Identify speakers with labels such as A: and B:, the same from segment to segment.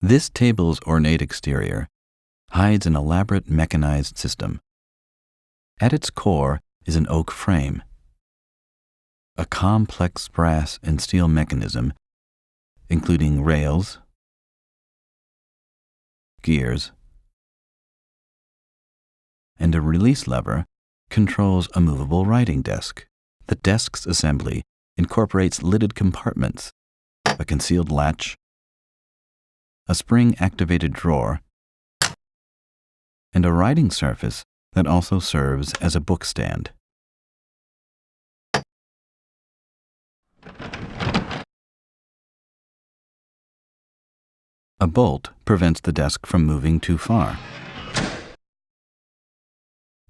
A: This table's ornate exterior hides an elaborate mechanized system. At its core is an oak frame, a complex brass and steel mechanism, including rails, gears, and a release lever controls a movable writing desk. The desk's assembly incorporates lidded compartments, a concealed latch, a spring activated drawer, and a writing surface that also serves as a book stand. A bolt prevents the desk from moving too far.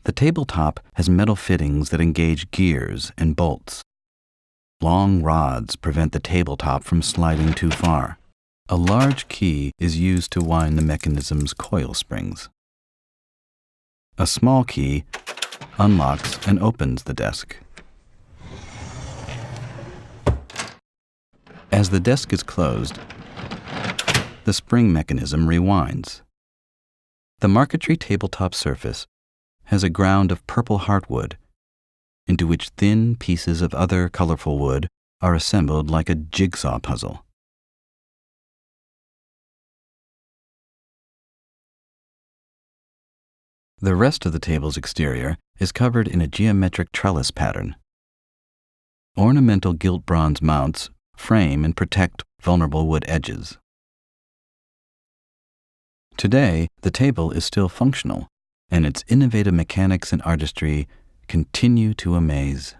A: The tabletop has metal fittings that engage gears and bolts. Long rods prevent the tabletop from sliding too far. A large key is used to wind the mechanism's coil springs. A small key unlocks and opens the desk. As the desk is closed, the spring mechanism rewinds. The marquetry tabletop surface has a ground of purple heartwood, into which thin pieces of other colorful wood are assembled like a jigsaw puzzle. The rest of the table's exterior is covered in a geometric trellis pattern. Ornamental gilt bronze mounts frame and protect vulnerable wood edges. Today, the table is still functional, and its innovative mechanics and artistry continue to amaze.